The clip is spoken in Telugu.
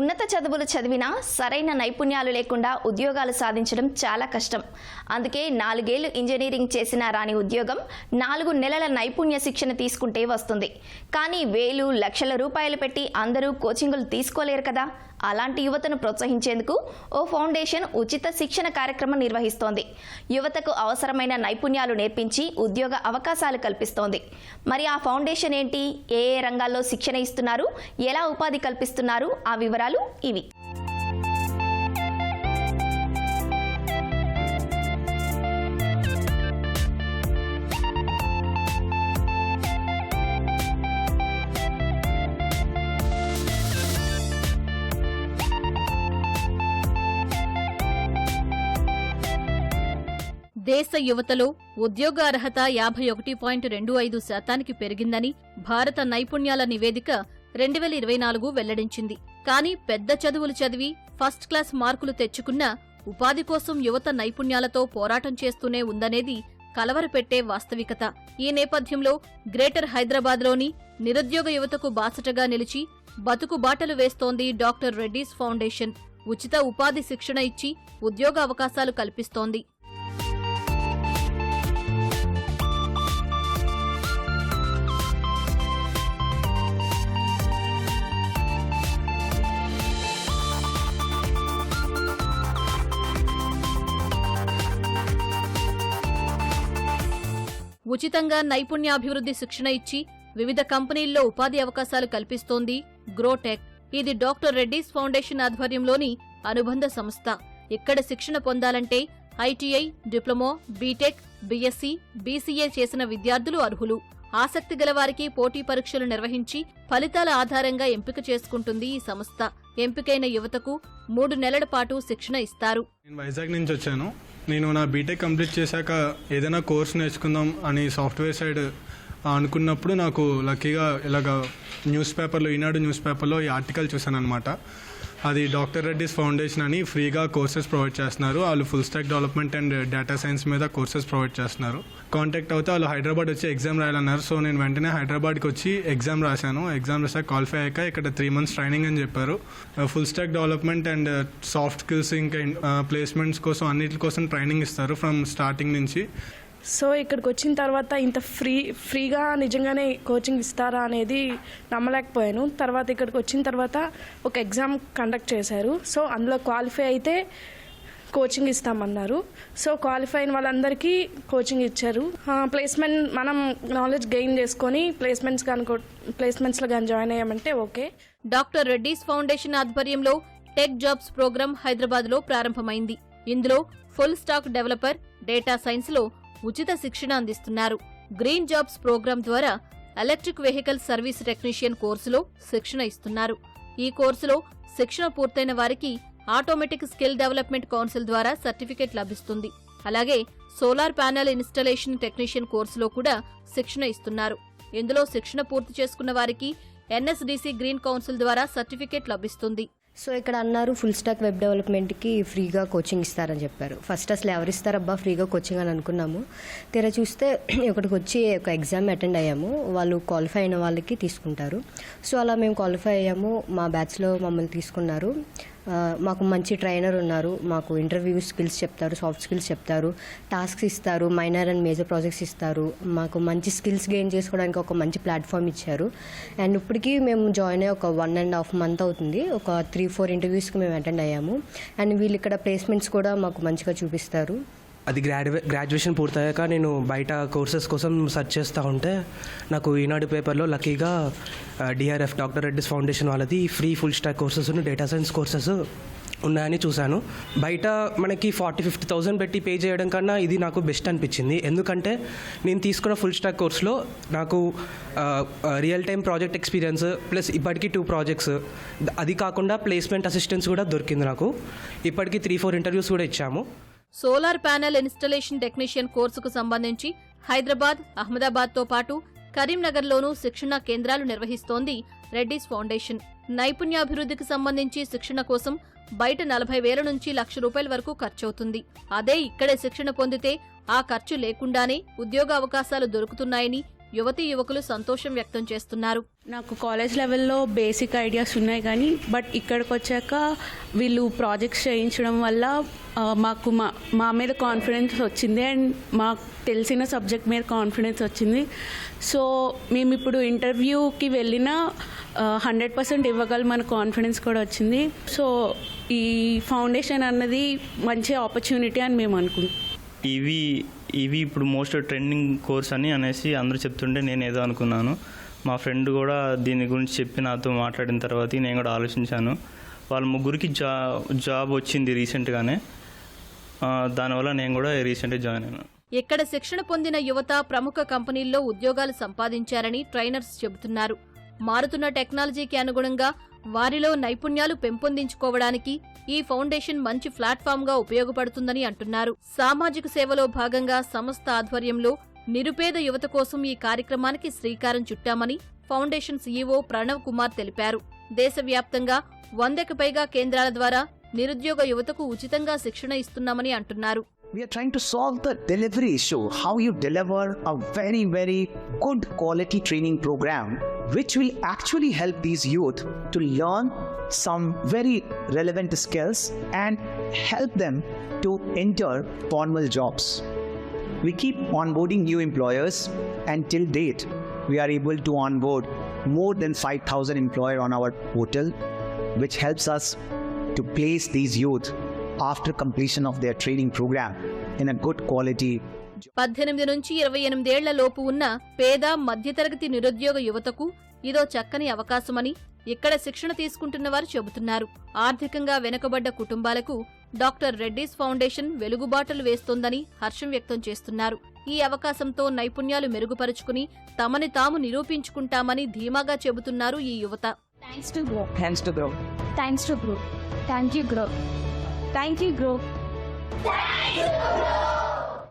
ఉన్నత చదువులు చదివినా సరైన నైపుణ్యాలు లేకుండా ఉద్యోగాలు సాధించడం చాలా కష్టం. అందుకే నాలుగేళ్ళు ఇంజనీరింగ్ చేసిన రాని ఉద్యోగం నాలుగు నెలల నైపుణ్య శిక్షణ తీసుకుంటే వస్తుంది. కానీ వేలు లక్షల రూపాయలు పెట్టి అందరూ కోచింగులు తీసుకోలేరు కదా. అలాంటి యువతను ప్రోత్సహించేందుకు ఓ ఫౌండేషన్ ఉచిత శిక్షణ కార్యక్రమం నిర్వహిస్తోంది. యువతకు అవసరమైన నైపుణ్యాలు నేర్పించి ఉద్యోగ అవకాశాలు కల్పిస్తోంది. మరి ఆ ఫౌండేషన్ ఏంటి? ఏ ఏ రంగాల్లో శిక్షణ ఇస్తున్నారు? ఎలా ఉపాధి కల్పిస్తున్నారు? ఆ వివరాలు ఇవి. దేశ యువతలో ఉద్యోగ అర్హత యాభై ఒకటి పాయింట్ రెండు ఐదు శాతానికి పెరిగిందని భారత నైపుణ్యాల నివేదిక రెండు వేల ఇరవై నాలుగు వెల్లడించింది. కానీ పెద్ద చదువులు చదివి ఫస్ట్ క్లాస్ మార్కులు తెచ్చుకున్న ఉపాధి కోసం యువత నైపుణ్యాలతో పోరాటం చేస్తూనే ఉందనేది కలవరపెట్టే వాస్తవికత. ఈ నేపథ్యంలో గ్రేటర్ హైదరాబాద్లోని నిరుద్యోగ యువతకు బాసటగా నిలిచి బతుకు బాటలు వేస్తోంది డాక్టర్ రెడ్డీస్ ఫౌండేషన్. ఉచిత ఉపాధి శిక్షణ ఇచ్చి ఉద్యోగ అవకాశాలు కల్పిస్తోంది. ఉచితంగా నైపుణ్యాభివృద్ధి శిక్షణ ఇచ్చి వివిధ కంపెనీల్లో ఉపాధి అవకాశాలు కల్పిస్తోంది గ్రోటెక్. ఇది డాక్టర్ రెడ్డీస్ ఫౌండేషన్ ఆధ్వర్యంలోని అనుబంధ సంస్థ. ఇక్కడ శిక్షణ పొందాలంటే ITI diploma BTech BSc BCA చేసిన విద్యార్థులు అర్హులు. ఆసక్తి గలవారికి పోటీ పరీక్షలు నిర్వహించి ఫలితాల ఆధారంగా ఎంపిక చేసుకుంటుంది ఈ సంస్థ. ఎంపికైన యువతకు మూడు నెలల పాటు శిక్షణ ఇస్తారు. నేను వైజాగ్ నుంచి వచ్చాను. నేను నా బీటెక్ కంప్లీట్ చేశాక ఏదైనా కోర్స్ నేర్చుకుందాం అని సాఫ్ట్వేర్ సైడ్ అనుకున్నప్పుడు నాకు లక్కీగా ఇలాగ న్యూస్ పేపర్లో ఈనాడు న్యూస్ పేపర్లో ఈ ఆర్టికల్ చూశాను అనమాట అది డాక్టర్ రెడ్డిస్ ఫౌండేషన్ అని ఫ్రీగా కోర్సెస్ ప్రొవైడ్ చేస్తున్నారు. వాళ్ళు full stack development and data science మీద కోర్సెస్ ప్రొవైడ్ చేస్తున్నారు. కాంటాక్ట్ అవుతే వాళ్ళు హైదరాబాద్ వచ్చి ఎగ్జామ్ రాయాలన్నారు. సో నేను వెంటనే హైదరాబాద్కి వచ్చి ఎగ్జామ్ రాశాను. ఎగ్జామ్ రాసాక క్వాలిఫై అయ్యాక ఇక్కడ త్రీ మంత్స్ ట్రైనింగ్ అని చెప్పారు. Full stack development and soft skills ఇంకా ప్లేస్మెంట్స్ కోసం అన్నిటి కోసం ట్రైనింగ్ ఇస్తారు ఫ్రమ్ స్టార్టింగ్ నుంచి. సో ఇక్కడికి వచ్చిన తర్వాత ఇంత ఫ్రీ ఫ్రీగా నిజంగానే కోచింగ్ ఇస్తారా అనేది నమ్మలేకపోయాను. తర్వాత ఇక్కడికి వచ్చిన తర్వాత ఒక ఎగ్జామ్ కండక్ట్ చేశారు. సో అందులో క్వాలిఫై అయితే కోచింగ్ ఇస్తామన్నారు. సో క్వాలిఫై అయిన వాళ్ళందరికీ కోచింగ్ ఇచ్చారు. ప్లేస్మెంట్ మనం నాలెడ్జ్ గెయిన్ చేసుకొని ప్లేస్మెంట్స్ కానీ ప్లేస్మెంట్స్లో కానీ జాయిన్ అయ్యామంటే ఓకే. డాక్టర్ రెడ్డీస్ ఫౌండేషన్ ఆధ్వర్యంలో టెక్ జాబ్స్ ప్రోగ్రాం హైదరాబాద్లో ప్రారంభమైంది. ఇందులో ఫుల్ స్టాక్ డెవలపర్ డేటా సైన్స్లో ఉచిత శిక్షణ అందిస్తున్నారు. గ్రీన్ జాబ్స్ ప్రోగ్రాం ద్వారా ఎలక్ట్రిక్ వెహికల్ సర్వీస్ టెక్నీషియన్ కోర్సులో శిక్షణ ఇస్తున్నారు. ఈ కోర్సులో శిక్షణ పూర్తయిన వారికి ఆటోమేటిక్ స్కిల్ డెవలప్మెంట్ కౌన్సిల్ ద్వారా సర్టిఫికేట్ లభిస్తుంది. అలాగే సోలార్ ప్యానెల్ ఇన్స్టలేషన్ టెక్నీషియన్ కోర్సులో కూడా శిక్షణ ఇస్తున్నారు. ఇందులో శిక్షణ పూర్తి చేసుకున్న వారికి ఎన్ఎస్డిసి గ్రీన్ కౌన్సిల్ ద్వారా సర్టిఫికేట్ లభిస్తుంది. సో ఇక్కడ అన్నారు ఫుల్ స్టాక్ వెబ్ డెవలప్మెంట్కి ఫ్రీగా కోచింగ్ ఇస్తారని చెప్పారు. ఫస్ట్ అసలు ఎవరు ఇస్తారబ్బా? ఫ్రీగా కోచింగ్ అని అనుకున్నాము. తెర చూస్తే ఇక్కడికి వచ్చి ఒక ఎగ్జామ్ అటెండ్ అయ్యాము. వాళ్ళు క్వాలిఫై అయిన వాళ్ళకి తీసుకుంటారు. సో అలా మేము క్వాలిఫై అయ్యాము. మా బ్యాచ్లో మమ్మల్ని తీసుకున్నారు. మాకు మంచి ట్రైనర్ ఉన్నారు. మాకు ఇంటర్వ్యూ స్కిల్స్ చెప్తారు సాఫ్ట్ స్కిల్స్ చెప్తారు టాస్క్స్ ఇస్తారు మైనర్ అండ్ మేజర్ ప్రాజెక్ట్స్ ఇస్తారు. మాకు మంచి స్కిల్స్ గెయిన్ చేసుకోవడానికి ఒక మంచి ప్లాట్ఫామ్ ఇచ్చారు. అండ్ ఇప్పటికీ మేము జాయిన్ అయ్యి ఒక వన్ అండ్ హాఫ్ మంత్ అవుతుంది. ఒక త్రీ ఫోర్ ఇంటర్వ్యూస్కి మేము అటెండ్ అయ్యాము. అండ్ వీళ్ళు ఇక్కడ ప్లేస్మెంట్స్ కూడా మాకు మంచిగా చూపిస్తారు. అది గ్రాడ్యువే గ్రాడ్యుయేషన్ పూర్తయ్యాక నేను బయట కోర్సెస్ కోసం సెర్చ్ చేస్తూ ఉంటే నాకు ఈనాడు పేపర్లో లక్కీగా డిఆర్ఎఫ్ డాక్టర్ రెడ్డిస్ ఫౌండేషన్ వాళ్ళది free full stack courses data science courses ఉన్నాయని చూశాను. బయట మనకి ఫార్టీ ఫిఫ్టీ థౌసండ్ పెట్టి పే చేయడం కన్నా ఇది నాకు బెస్ట్ అనిపించింది. ఎందుకంటే నేను తీసుకున్న ఫుల్ స్టాక్ కోర్స్లో నాకు real time project experience plus ఇప్పటికీ టూ ప్రాజెక్ట్స్. అది కాకుండా ప్లేస్మెంట్ అసిస్టెన్స్ కూడా దొరికింది నాకు. ఇప్పటికీ త్రీ ఫోర్ ఇంటర్వ్యూస్ కూడా ఇచ్చాము. సోలార్ ప్యానెల్ ఇన్స్టలేషన్ టెక్నీషియన్ కోర్సుకు సంబంధించి హైదరాబాద్ అహ్మదాబాద్తో పాటు కరీంనగర్లోనూ శిక్షణా కేంద్రాలు నిర్వహిస్తోంది రెడ్డిస్ ఫౌండేషన్. నైపుణ్యాభివృద్ధికి సంబంధించి శిక్షణ కోసం బయట నలభై వేల నుంచి లక్ష రూపాయల వరకు ఖర్చవుతుంది. అదే ఇక్కడే శిక్షణ పొందితే ఆ ఖర్చు లేకుండానే ఉద్యోగ అవకాశాలు దొరుకుతున్నాయని యువతీ యువకులు సంతోషం వ్యక్తం చేస్తున్నారు. నాకు కాలేజ్ లెవెల్లో బేసిక్ ఐడియాస్ ఉన్నాయి కానీ బట్ ఇక్కడికి వచ్చాక వీళ్ళు ప్రాజెక్ట్స్ చేయించడం వల్ల మాకు మా మా మీద కాన్ఫిడెన్స్ వచ్చింది అండ్ మాకు తెలిసిన సబ్జెక్ట్ మీద కాన్ఫిడెన్స్ వచ్చింది. సో మేము ఇప్పుడు ఇంటర్వ్యూకి వెళ్ళిన హండ్రెడ్ పర్సెంట్ ఇవ్వగలమని కాన్ఫిడెన్స్ కూడా వచ్చింది. సో ఈ ఫౌండేషన్ అన్నది మంచి ఆపర్చునిటీ అని మేము అనుకుంటున్నాం. ఇవి ఇవి ఇప్పుడు మోస్ట్ ట్రెండింగ్ కోర్స్ అని అనేసి అందరూ చెప్తుంటే నేను ఏదో అనుకున్నాను. మా ఫ్రెండ్ కూడా దీని గురించి చెప్పి నాతో మాట్లాడిన తర్వాత నేను కూడా ఆలోచించాను. వాళ్ళ ముగ్గురికి జా జాబ్ వచ్చింది రీసెంట్గానే. దానివల్ల నేను కూడా రీసెంట్గా జాయిన్ అయ్యాను ఇక్కడ శిక్షణ పొందిన యువత ప్రముఖ కంపెనీల్లో ఉద్యోగాలు సంపాదించారని ట్రైనర్స్ చెబుతున్నారు. మారుతున్న టెక్నాలజీకి అనుగుణంగా వారిలో నైపుణ్యాలు పెంపొందించుకోవడానికి ఈ ఫౌండేషన్ మంచి ప్లాట్ఫామ్గా ఉపయోగపడుతుందని అంటున్నారు. సామాజిక సేవలో భాగంగా సంస్థ ఆధ్వర్యంలో నిరుపేద యువత కోసం ఈ కార్యక్రమానికి శ్రీకారం చుట్టామని ఫౌండేషన్ సీఈఓ ప్రణవ్ కుమార్ తెలిపారు. దేశవ్యాప్తంగా వందకు పైగా కేంద్రాల ద్వారా నిరుద్యోగ యువతకు ఉచితంగా శిక్షణ ఇస్తున్నామని అంటున్నారు. We are trying to solve the delivery issue how you deliver a very very good quality training program which will actually help these youth to learn some very relevant skills and help them to enter formal jobs. We keep onboarding new employers and till date we are able to onboard more than 5000 employers on our portal which helps us to place these youth after completion of their training program in a good quality పద్దెనిమిది నుంచి ఇరవై ఎనిమిదేళ్ళ లోపు ఉన్న పేద మధ్యతరగతి నిరుద్యోగ యువతకు ఇదో చక్కని అవకాశమని ఇక్కడ శిక్షణ తీసుకుంటున్న వారు చెబుతున్నారు. ఆర్థికంగా వెనుకబడ్డ కుటుంబాలకు డాక్టర్ రెడ్డీస్ ఫౌండేషన్ వెలుగుబాటలు వేస్తోందని హర్షం వ్యక్తం చేస్తున్నారు. ఈ అవకాశంతో నైపుణ్యాలు మెరుగుపరుచుకుని తమని తాము నిరూపించుకుంటామని ధీమాగా చెబుతున్నారు ఈ యువత. Thanks to Grow. hands to grow Thanks to Grow. Thank you, group. Thank you, group.